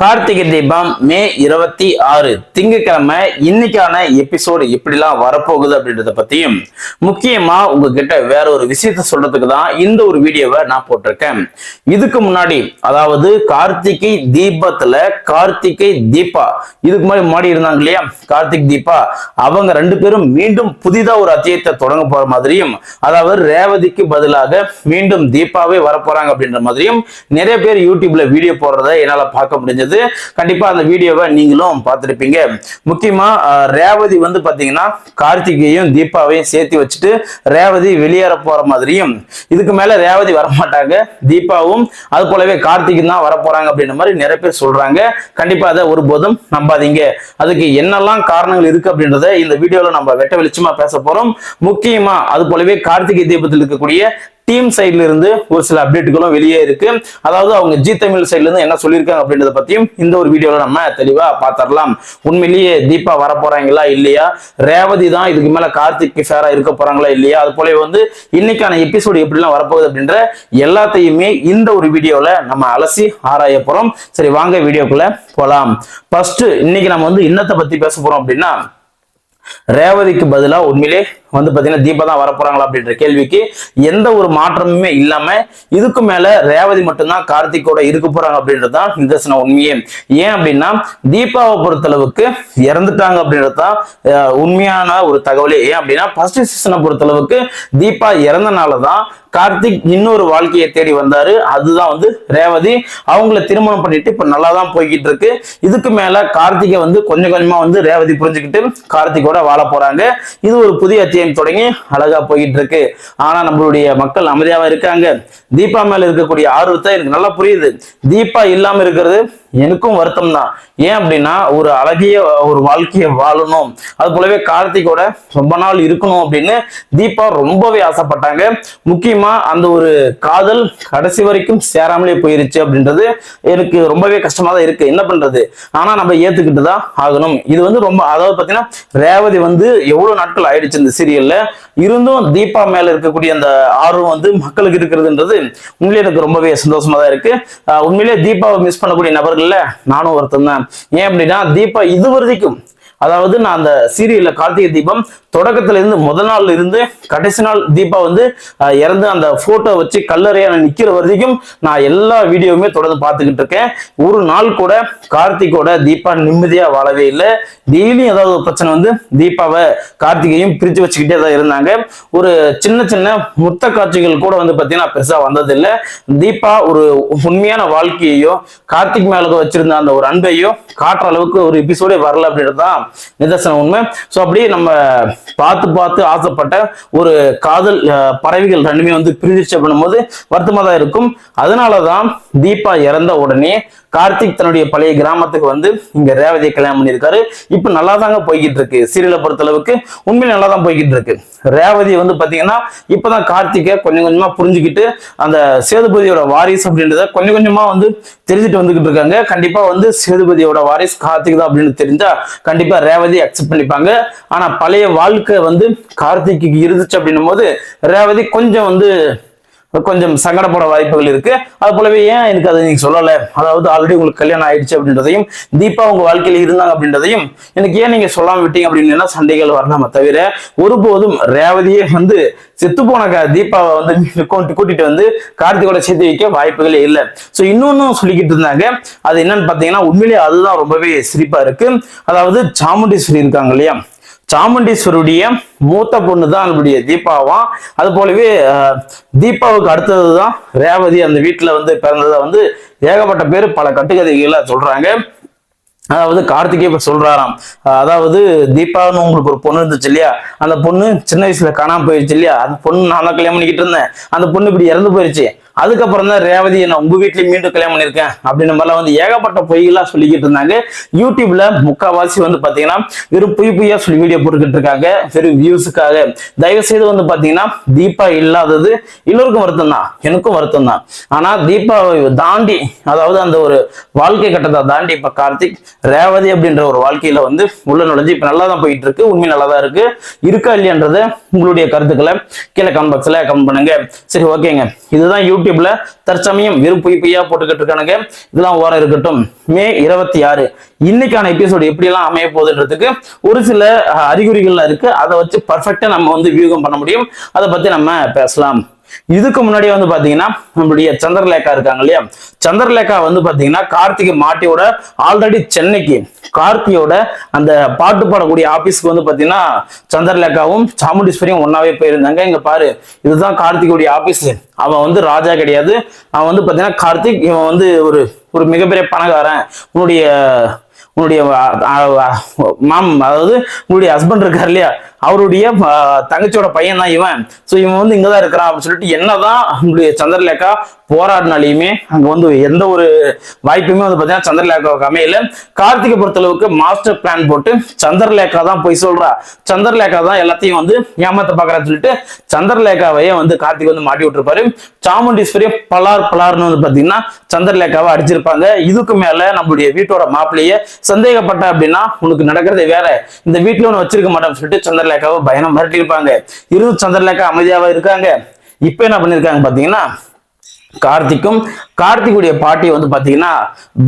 கார்த்திகை தீபம் மே இருபத்தி ஆறு. திங்கட்கிழமை இன்னைக்கான எபிசோடு எப்படிலாம் வரப்போகுது அப்படின்றத பத்தியும் முக்கியமா உங்ககிட்ட வேற ஒரு விஷயத்த சொல்றதுக்கு தான் இந்த ஒரு வீடியோவை நான் போட்டிருக்கேன். இதுக்கு முன்னாடி அதாவது கார்த்திகை தீபத்துல கார்த்திகை தீபா இதுக்கு முன்னாடி முன்னாடி இருந்தாங்க இல்லையா? கார்த்திக் தீபா அவங்க ரெண்டு பேரும் மீண்டும் புதிதா ஒரு அத்தியத்தை தொடங்க போற மாதிரியும் அதாவது ரேவதிக்கு பதிலாக மீண்டும் தீபாவே வரப்போறாங்க அப்படின்ற மாதிரியும் நிறைய பேர் யூடியூப்ல வீடியோ போடுறத என்னால பார்க்க முடிஞ்சது. கண்டிப்பா அந்த வீடியோவை நீங்களும் பார்த்துருப்பீங்க. முக்கியமா ரேவதி வந்து பாத்தீங்கன்னா கார்த்திகையும் தீபாவையும் சேர்த்து வச்சுட்டு ரேவதி வெளியேற போற மாதிரியும் இதுக்கு மேல ரேவதி வரமாட்டாங்க. தீபாவும் அது போலவே கார்த்திகும் தான் வரப்போறாங்க அப்படின்ற மாதிரி நிறைய பேர் சொல்றாங்க. கண்டிப்பா அதை ஒருபோதும் நம்பாதீங்க. அதுக்கு என்னெல்லாம் காரணங்கள் இருக்கு அப்படின்றத இந்த வீடியோல நம்ம வெட்ட வெளிச்சமா பேச போறோம். முக்கியமா அது போலவே கார்த்திகை தீபத்தில் இருக்கக்கூடிய டீம் சைட்ல இருந்து ஒரு சில அப்டேட்டுகளும் வெளியே இருக்கு. அதாவது அவங்க ஜி தமிழ் சைட்ல இருந்து என்ன சொல்லியிருக்காங்க அப்படின்றத பத்தியும் இந்த ஒரு வீடியோல நம்ம தெளிவா பாத்திரலாம் உண்மையிலேயே தீபா வர போறாங்களா இல்லையா? ரேவதி தான் இதுக்கு மேல கார்த்திக் ஃபேரா இருக்க போறாங்களா இல்லையா? அது போல வந்து இன்னைக்கான எபிசோடு எப்படிலாம் வரப்போகுது அப்படின்ற எல்லாத்தையுமே இந்த ஒரு வீடியோல நம்ம அலசி ஆராய போறோம். சரி வாங்க வீடியோக்குள்ள போலாம். ஃபர்ஸ்ட் இன்னைக்கு நம்ம வந்து இன்னத்தை பத்தி பேச போறோம் அப்படின்னா ரேவதிக்கு பதிலா உண்மையிலே வந்து பாத்தீங்கன்னா தீபா தான் வரப்போறாங்களா அப்படின்ற கேள்விக்கு எந்த ஒரு மாற்றமுமே இல்லாம இதுக்கு மேல ரேவதி மட்டும்தான் கார்த்திகோட இருக்க போறாங்க அப்படின்றது தான் நிதர்சன உண்மையே. ஏன் அப்படின்னா தீபாவை பொறுத்தளவுக்கு இறந்துட்டாங்க அப்படின்றது தான் உண்மையான ஒரு தகவலே. ஏன் அப்படின்னா ஃபர்ஸ்ட் சீசனை பொறுத்தளவுக்கு தீபா இறந்தனால தான் கார்த்திக் இன்னொரு வாழ்க்கையை தேடி வந்தாரு. அதுதான் வந்து ரேவதி. அவங்கள திருமணம் பண்ணிட்டு இப்ப நல்லா தான் போய்கிட்டு இருக்கு. இதுக்கு மேல கார்த்திகை வந்து கொஞ்சம் கொஞ்சமா வந்து ரேவதி புரிஞ்சுக்கிட்டு கார்த்திகோட வாழ போறாங்க. இது ஒரு புதிய விஷயம் தொடங்கி அழகா போயிட்டு இருக்கு ஆனா நம்மளுடைய மக்கள் அமைதியாவா இருக்காங்க. தீபா மேல இருக்கக்கூடிய ஆர்வத்தை எனக்கு நல்லா புரியுது. தீபா இல்லாம இருக்கிறது எனக்கும் வருத்தம் தான் ஏன் அப்படின்னா ஒரு அழகிய ஒரு வாழ்க்கையை வாழணும். அது போலவே கார்த்திகோட ரொம்ப நாள் இருக்கணும் அப்படின்னு தீபா ரொம்பவே ஆசைப்பட்டாங்க. முக்கியமா அந்த ஒரு காதல் கடைசி வரைக்கும் சேராமலே போயிருச்சு அப்படின்றது எனக்கு ரொம்பவே கஷ்டமா தான் இருக்கு. என்ன பண்றது? ஆனா நம்ம ஏத்துக்கிட்டு தான் ஆகணும். இது வந்து ரொம்ப அதாவது பாத்தீங்கன்னா ரேவதி வந்து எவ்வளவு நாட்கள் ஆயிடுச்சு இந்த சீரியல்ல. இருந்தும் தீபா மேல இருக்கக்கூடிய அந்த ஆர்வம் வந்து மக்களுக்கு இருக்கிறதுன்றது உண்மையிலே எனக்கு ரொம்பவே சந்தோஷமா தான் இருக்கு. ஆஹ் உண்மையிலே தீபாவை மிஸ் பண்ணக்கூடிய நபர்கள்ல நானும் ஒருத்தன் தான். ஏன் அப்படின்னா தீபா இது வரைக்கும் அதாவது நான் அந்த சீரியல்ல கார்த்திகை தீபம் தொடக்கத்துல இருந்து முதல் நாள்ல இருந்து கடைசி நாள் தீபா வந்து இறந்து அந்த போட்டோ வச்சு கல்லறையா நான் நிக்கிற வரைக்கும் நான் எல்லா வீடியோவுமே தொடர்ந்து பார்த்துக்கிட்டு இருக்கேன். ஒரு நாள் கூட கார்த்திகோட தீபா நிம்மதியா வாழவே இல்லை. டெய்லியும் ஏதாவது ஒரு பிரச்சனை வந்து தீபாவை கார்த்திகையும் பிரிச்சு வச்சுக்கிட்டே தான் இருந்தாங்க. ஒரு சின்ன சின்ன முத்த காட்சிகள் கூட வந்து பார்த்தீங்கன்னா பெருசா வந்ததில்லை. தீபா ஒரு உண்மையான வாழ்க்கையையோ கார்த்திக் மேலே வச்சிருந்த அந்த ஒரு அன்பையோ காட்டுற அளவுக்கு ஒரு எபிசோடே வரல அப்படின்றது தான் நிதர்சனம் உண்மை. ஸோ அப்படியே நம்ம பார்த்து பார்த்து ஆசைப்பட்ட ஒரு காதல் பறவைகள் ரெண்டுமே வந்து பிரிஞ்சிச்சு அப்படின்னும் போது வருத்தமாக தான் இருக்கும். அதனால தான் தீபா இறந்த உடனே கார்த்திக் தன்னுடைய பழைய கிராமத்துக்கு வந்து இங்க ரேவதியை கல்யாணம் பண்ணியிருக்காரு. இப்போ நல்லா தாங்க போய்கிட்டு இருக்கு சீரியலை பொறுத்த அளவுக்கு உண்மையில நல்லா தான் போய்கிட்டு இருக்கு ரேவதி வந்து பாத்தீங்கன்னா இப்பதான் கார்த்திகை கொஞ்சம் கொஞ்சமா புரிஞ்சுக்கிட்டு அந்த சேதுபதியோட வாரிசு அப்படின்றத கொஞ்சம் கொஞ்சமா வந்து தெரிஞ்சுட்டு வந்துகிட்டு இருக்காங்க கண்டிப்பா வந்து சேதுபதியோட வாரிஸ் கார்த்திக் தான் அப்படின்னு தெரிஞ்சா கண்டிப்பா ரேவதி அக்செப்ட் பண்ணிப்பாங்க. ஆனா பழைய வாழ்க்கை வந்து கார்த்திக்கு இருந்துச்சு அப்படின்னும் போது ரேவதி கொஞ்சம் வந்து கொஞ்சம் சங்கடப்பட வாய்ப்புகள் இருக்கு. அது போலவே ஏன் எனக்கு அதை நீங்க சொல்லலை? அதாவது ஆல்ரெடி உங்களுக்கு கல்யாணம் ஆயிடுச்சு அப்படின்றதையும் தீபா உங்க வாழ்க்கையில இருந்தாங்க அப்படின்றதையும் எனக்கு ஏன் நீங்க சொல்லாம விட்டீங்க அப்படின்னு சண்டைகள் வரலாம தவிர ஒருபோதும் ரேவதியே வந்து செத்து போன தீபாவை வந்து கூட்டிட்டு வந்து கார்த்திகோட சேர்த்து வைக்க வாய்ப்புகளே இல்லை. ஸோ இன்னொன்னு சொல்லிக்கிட்டு இருந்தாங்க. அது என்னன்னு பார்த்தீங்கன்னா உண்மையிலேயே அதுதான் ரொம்பவே சிரிப்பா இருக்கு. அதாவது சாமுண்டீஸ்வரி இருக்காங்க இல்லையா? சாமுண்டீஸ்வருடைய மூத்த பொண்ணு தான் நம்மளுடைய தீபாவாம் அது போலவே தீபாவுக்கு அடுத்தது தான் ரேவதி அந்த வீட்டில் வந்து பிறந்ததை வந்து ஏகப்பட்ட பேர் பல கட்டுக்கதைகளை சொல்றாங்க. அதாவது கார்த்திகே இப்ப சொல்றாராம். அதாவது தீபான்னு உங்களுக்கு ஒரு பொண்ணு இருந்துச்சு இல்லையா? அந்த பொண்ணு சின்ன வயசுல காணாம போயிடுச்சு இல்லையா? அந்த பொண்ணு நான் தான் கல்யாணம் பண்ணிக்கிட்டு இருந்தேன். அந்த பொண்ணு இப்படி இறந்து போயிருச்சு. அதுக்கப்புறம் தான் ரேவதி நான் உங்க வீட்லயும் மீண்டும் கல்யாணம் பண்ணியிருக்கேன் அப்படின்ற மாதிரிலாம் வந்து ஏகப்பட்ட பொய்களா சொல்லிக்கிட்டு இருந்தாங்க. யூடியூப்ல முக்காவாசி வந்து பாத்தீங்கன்னா வெறும் பொய் பொய்யா சொல்லி வீடியோ போட்டுக்கிட்டு இருக்காங்க. வெறும் வியூஸுக்காக தயவு செய்து வந்து பாத்தீங்கன்னா தீபா இல்லாதது எல்லோருக்கும் வருத்தம் தான் எனக்கும் வருத்தம் தான் ஆனா தீபாவை தாண்டி அதாவது அந்த ஒரு வாழ்க்கை கட்டத்தை தாண்டி இப்ப கார்த்திக் ரேவதி அப்படின்ற ஒரு வாழ்க்கையில வந்து உள்ள நுழைஞ்சு இப்ப நல்லா தான் போயிட்டு இருக்கு உண்மை நல்லா தான் இருக்கு. இருக்கா இல்லையன்றத உங்களுடைய கருத்துக்களை கீழே கமெண்ட் பாக்ஸ்ல கமெண்ட் பண்ணுங்க. சரி ஓகேங்க இதுதான் யூடியூப் யூடியூப்ல தற்சமயம் வெறும் பொய் பொய்யா போட்டுக்கிட்டு இருக்கானுங்க. இதெல்லாம் ஓரம் இருக்கட்டும். மே இருபத்தி ஆறு. இன்னைக்கான எபிசோடு எப்படி எல்லாம் அமைய போகுதுன்றதுக்கு ஒரு சில அஹ், அறிகுறிகள்லாம் இருக்கு. அதை வச்சு பர்ஃபெக்டா நம்ம வந்து வியூகம் பண்ண முடியும். அதை பத்தி நம்ம பேசலாம். இதுக்கு முன்னாடி வந்து பாத்தீங்கன்னா நம்மளுடைய சந்திரலேகா இருக்காங்க இல்லையா? சந்திரலேகா வந்து பாத்தீங்கன்னா கார்த்திகை மாட்டியோட ஆல்ரெடி சென்னைக்கு கார்த்தியோட அந்த பாட்டு பாடக்கூடிய ஆபீஸ்க்கு வந்து பாத்தீங்கன்னா சந்திரலேகாவும் சாமுண்டீஸ்வரியும் ஒன்னாவே போயிருந்தாங்க. இங்க பாரு இதுதான் கார்த்திகோடைய ஆபீஸ் அவன் வந்து ராஜா கிடையாது. அவன் வந்து பாத்தீங்கன்னா கார்த்திக் இவன் வந்து ஒரு ஒரு மிகப்பெரிய பணக்காரன். உன்னுடைய உன்னுடைய மாம் அதாவது உங்களுடைய ஹஸ்பண்ட் இருக்கார் இல்லையா? அவருடைய தங்கச்சியோட பையன் தான் இவன். ஸோ இவன் வந்து இங்கதான் இருக்கிறான் அப்படின்னு சொல்லிட்டு என்னதான் நம்மளுடைய சந்திரலேகா போராடினாலையுமே அங்க வந்து எந்த ஒரு வாய்ப்புமே வந்து பாத்தீங்கன்னா சந்திரலேகாவுக்கு அமையல. கார்த்திகை பொறுத்தளவுக்கு மாஸ்டர் பிளான் போட்டு சந்திரலேகா தான் போய் சொல்றா. சந்திரலேகா தான் எல்லாத்தையும் வந்து ஏமாத்த பாக்குறான்னு சொல்லிட்டு சந்திரலேகாவையே வந்து கார்த்திக் வந்து மாட்டி விட்டுருப்பாரு. சாமுண்டீஸ்வரி பலார் பலார்னு வந்து பாத்தீங்கன்னா சந்திரலேகாவை அடிச்சிருப்பாங்க. இதுக்கு மேல நம்மளுடைய வீட்டோட மாப்பிள்ளைய சந்தேகப்பட்ட அப்படின்னா உனக்கு நடக்கிறதே வேற. இந்த வீட்டுல ஒன்று வச்சிருக்க மாட்டேன்னு சொல்லிட்டு சந்திரலேகாவை பயணம் மிரட்டியிருப்பாங்க. இருந்து சந்திரலேகா அமைதியாவா இருக்காங்க. இப்ப என்ன பண்ணிருக்காங்க பாத்தீங்கன்னா கார்த்திக்கும் கார்த்திகுடைய பாட்டி வந்து பாத்தீங்கன்னா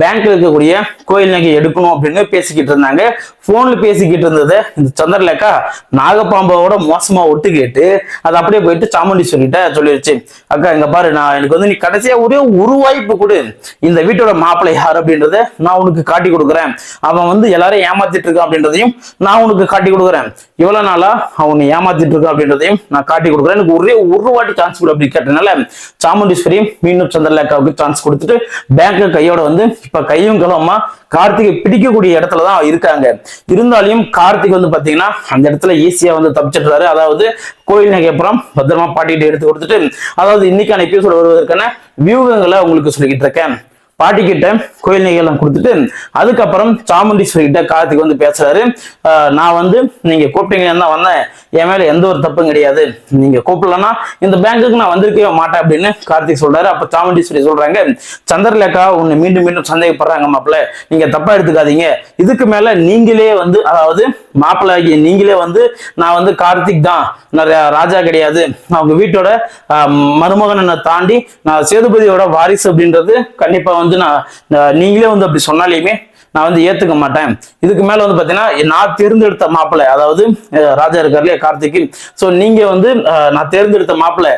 பேங்க்ல இருக்கக்கூடிய கோயில் நகை எடுக்கணும் அப்படின்னு பேசிக்கிட்டு இருந்தாங்க. போன்ல பேசிக்கிட்டு இருந்தது இந்த சந்திரலேக்கா நாகப்பாம்போட மோசமா ஒட்டு கேட்டு அது அப்படியே போயிட்டு சாமுண்டீஸ்வரிட்ட சொல்லிடுச்சு அக்கா இங்க பாரு நான் எனக்கு வந்து நீ கடைசியா ஒரே ஒரு வாய்ப்பு கொடு. இந்த வீட்டோட மாப்பிள்ளை யார் அப்படின்றத நான் உனக்கு காட்டி கொடுக்குறேன். அவன் வந்து எல்லாரையும் ஏமாத்திட்டு இருக்கான் அப்படின்றதையும் நான் உனக்கு காட்டி கொடுக்குறேன். இவ்வளவு நாளா அவனை ஏமாத்திட்டு இருக்கான் அப்படின்றதையும் நான் காட்டி கொடுக்குறேன். எனக்கு ஒரே ஒரு வாட்டி சான்ஸ் கொடு அப்படி கேட்டனால சாமுண்டீஸ்வரி மீண்டும் சந்திரலேக்காவுக்கு சான்ஸ் கொடுத்துட்டு பேங்க் கையோட வந்து இப்ப கையும் களமா கார்த்திகை பிடிக்கக்கூடிய இடத்துல தான் இருக்காங்க. இருந்தாலும் கார்த்திக் வந்து பாத்தீங்கன்னா அந்த இடத்துல ஈஸியா வந்து தப்பிச்சிடுறாரு. அதாவது கோயில் நகைப்புறம் பத்திரமா பாட்டிட்டு எடுத்து கொடுத்துட்டு அதாவது இன்னைக்கான எபிசோடு வருவதற்கான வியூகங்களை உங்களுக்கு சொல்லிக்கிட்டு இருக்கேன். பாட்டிக்கிட்ட கோயில் நிகழ்ச்சி கொடுத்துட்டு அதுக்கப்புறம் சாமுண்டீஸ்வரி கிட்ட கார்த்திக் வந்து பேசுறாரு. ஆஹ் நான் வந்து நீங்க கூப்பிட்டீங்கன்னு தான் வந்தேன்? என் மேல எந்த ஒரு தப்பும் கிடையாது. நீங்க கூப்பிடலன்னா இந்த பேங்க்குக்கு நான் வந்திருக்கவே மாட்டேன் அப்படின்னு கார்த்திக் சொல்றாரு. அப்ப சாமுண்டீஸ்வரி சொல்றாங்க சந்திரலேகா உன்னை மீண்டும் மீண்டும் சந்தேகப்படுறாங்க மாப்பிள்ள. நீங்க தப்பா எடுத்துக்காதீங்க. இதுக்கு மேல நீங்களே வந்து அதாவது மாப்பிள்ளை ஆகிய நீங்களே வந்து நான் வந்து கார்த்திக் தான். நான் ராஜா கிடையாது. அவங்க வீட்டோட ஆஹ், மருமகனை தாண்டி நான் சேதுபதியோட வாரிசு அப்படின்றது கண்டிப்பா வந்து நான் நான் நீங்களே வந்து அப்படி சொன்னாலையுமே நான் வந்து ஏத்துக்க மாட்டேன். இதுக்கு மேல வந்து பாத்தீங்கன்னா நான் தேர்ந்தெடுத்த மாப்பிள்ளை அதாவது ராஜா இருக்கார் இல்லையா கார்த்திக் சோ நீங்க வந்து நான் தேர்ந்தெடுத்த மாப்பிள்ளை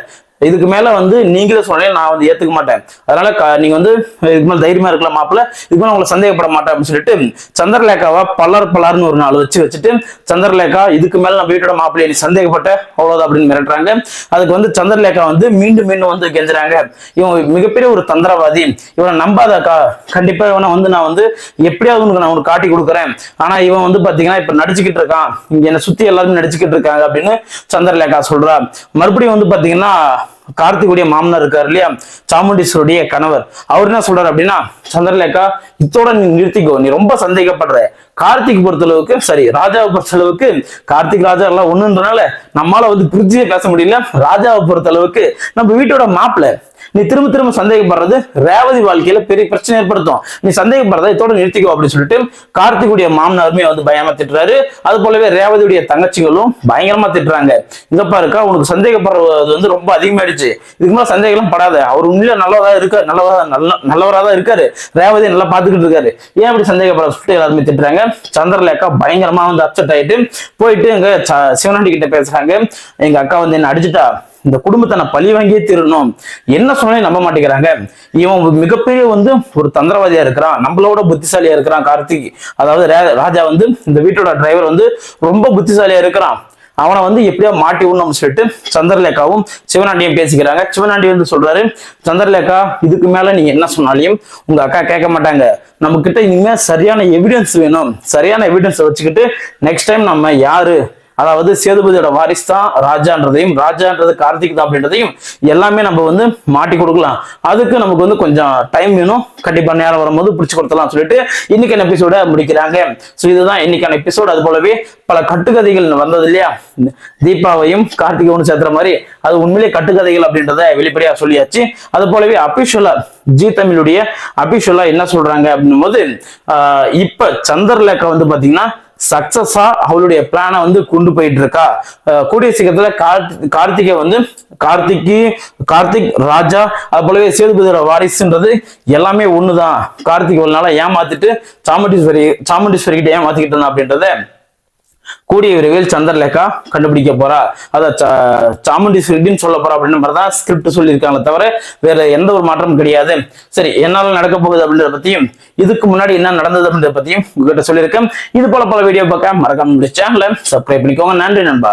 இதுக்கு மேல வந்து நீங்களே சொன்னீங்க நான் வந்து ஏத்துக்க மாட்டேன். அதனால நீங்க வந்து இதுக்கு மேல தைரியமா இருக்கலாம் மாப்பிள்ள. இதுக்கு மேல உங்களை சந்தேகப்பட மாட்டேன் அப்படின்னு சொல்லிட்டு சந்திரலேகாவை பலர் பலர்னு ஒரு நாள் வச்சு வச்சுட்டு சந்திரலேகா இதுக்கு மேல நம்ம வீட்டோட மாப்பிள்ளைய நீ சந்தேகப்பட்ட அவ்வளவுதான் அப்படின்னு மிரட்டுறாங்க. அதுக்கு வந்து சந்திரலேகா வந்து மீண்டும் மீண்டும் வந்து கெஞ்சுறாங்க. இவன் மிகப்பெரிய ஒரு தந்திரவாதி. இவனை நம்பாதக்கா. கண்டிப்பா இவனை வந்து நான் வந்து எப்படியாவது உனக்கு நான் உனக்கு காட்டி கொடுக்குறேன். ஆனா இவன் வந்து பாத்தீங்கன்னா இப்ப நடிச்சுக்கிட்டு இருக்கான். இங்க என்னை சுத்தி எல்லாரும் நடிச்சுக்கிட்டு இருக்காங்க அப்படின்னு சந்திரலேகா சொல்றா. மறுபடியும் வந்து பாத்தீங்கன்னா கார்த்திகுடைய மாமனார் இருக்கார் இல்லையா? சாமுண்டீஸ்வருடைய கணவர். அவர் என்ன சொல்றாரு அப்படின்னா சந்திரலேகா இத்தோட நீ நிறுத்திக்கோ. நீ ரொம்ப சந்தேகப்படுற. கார்த்திக் பொறுத்தளவுக்கு சரி ராஜாவை பொறுத்தளவுக்கு கார்த்திக் ராஜா எல்லாம் ஒண்ணுன்றனால நம்மளால வந்து பிரிட்ஜே பேச முடியல. ராஜாவை பொறுத்தளவுக்கு நம்ம வீட்டோட மாப்பிள்ள நீ திரும்ப திரும்ப சந்தேகப்படுறது ரேவதி வாழ்க்கையில பெரிய பிரச்சனை ஏற்படுத்தும். நீ சந்தேகப்படுறத இதோட நிறுத்திக்கோ அப்படின்னு சொல்லிட்டு கார்த்திகுடைய மாமனாருமே வந்து பயமா திட்டுறாரு. அது போலவே ரேவதியுடைய தங்கச்சிகளும் பயங்கரமா திட்டுறாங்க. இங்க பாருக்கா உனக்கு சந்தேகப்படுறது வந்து ரொம்ப அதிகமாயிடுச்சு. இதுக்கு மேல சந்தேகம் படாத. அவர் உண்மையில நல்லவரா இருக்காரு நல்லவரா நல்ல நல்லவரா தான் இருக்காரு. ரேவதி நல்லா பாத்துக்கிட்டு இருக்காரு. ஏன் அப்படி சந்தேகப்பட சொல்லிட்டு எல்லாருமே திட்டுறாங்க. சந்திரலேக்கா பயங்கரமா வந்து அப்செட் ஆயிட்டு போயிட்டு எங்க ச- சிவனாண்டி கிட்ட பேசுறாங்க. எங்க அக்கா வந்து என்ன அடிச்சுட்டா? இந்த குடும்பத்தை நான் பழி வாங்கியே தீரணும். என்ன சொன்னாலும் நம்ப மாட்டேங்கிறாங்க. இவன் மிகப்பெரிய வந்து ஒரு தந்திரவாதியா இருக்கிறான். நம்மளோட புத்திசாலியா இருக்கிறான் கார்த்திக். அதாவது ரா- ராஜா வந்து இந்த வீட்டோட டிரைவர் வந்து ரொம்ப புத்திசாலியா இருக்கிறான். அவனை வந்து எப்படியோ மாட்டி விடணும்னு சொல்லிட்டு சந்திரலேகாவும் சிவனாண்டியும் பேசிக்கிறாங்க. சிவனாண்டி வந்து சொல்றாரு சந்திரலேகா இதுக்கு மேல நீங்க என்ன சொன்னாலையும் உங்க அக்கா கேட்க மாட்டாங்க. நம்ம கிட்ட இனிமே சரியான எவிடன்ஸ் வேணும். சரியான எவிடன்ஸ் வச்சுக்கிட்டு நெக்ஸ்ட் டைம் நம்ம யாரு அதாவது சேதுபதியோட வாரிசு தான் ராஜான்றதையும் ராஜான்றது கார்த்திக் தான் அப்படின்றதையும் எல்லாமே நம்ம வந்து மாட்டி கொடுக்கலாம். அதுக்கு நமக்கு வந்து கொஞ்சம் டைம் வேணும். கண்டிப்பா நேரம் வரும்போது பிடிச்சு கொடுத்தலாம் சொல்லிட்டு இன்னைக்கான எபிசோட முடிக்கிறாங்க. ஸோ இதுதான் இன்னைக்கான எபிசோடு அது போலவே பல கட்டுக்கதைகள் வந்தது இல்லையா? தீபாவையும் கார்த்திகையும் சேர்த்துற மாதிரி அது உண்மையிலே கட்டுக்கதைகள் அப்படின்றத வெளிப்படையா சொல்லியாச்சு. அது போலவே அபிஷுவலா ஜி தமிழுடைய அபிஷுவலா என்ன சொல்றாங்க அப்படின்னும் போது இப்ப சந்திரலேக்கா வந்து பாத்தீங்கன்னா சக்சஸா அவளுடைய பிளானை வந்து கொண்டு போயிட்டு இருக்கா அஹ் கூடிய சீக்கிரத்துல கார்த்தி கார்த்திகை வந்து கார்த்திக்கு கார்த்திக் ராஜா அது போலவே சேதுபதியோட வாரிசுன்றது எல்லாமே ஒண்ணுதான். கார்த்திக் ஒரு நாளா ஏமாத்திட்டு சாமுண்டீஸ்வரி சாமுண்டீஸ்வரி கிட்ட ஏமாத்திக்கிட்டு இருந்தான் அப்படின்றத கூடிய விரைவில் சந்திரலேகா கண்டுபிடிக்க போறா. அத சாமுண்டி சாமுண்டீஸ்வரின்னு சொல்ல போறா அப்படின்ற மாதிரி தான் ஸ்கிரிப்ட் சொல்லியிருக்காங்களே தவிர வேற எந்த ஒரு மாற்றமும் கிடையாது. சரி என்னால நடக்க போகுது அப்படின்றத பத்தியும் இதுக்கு முன்னாடி என்ன நடந்தது அப்படின்றத பத்தியும் உங்ககிட்ட சொல்லியிருக்கேன். இது போல பல வீடியோ பார்க்க மறக்காம சேனலை சப்ஸ்கிரைப் பண்ணிக்கோங்க. நன்றி நண்பா.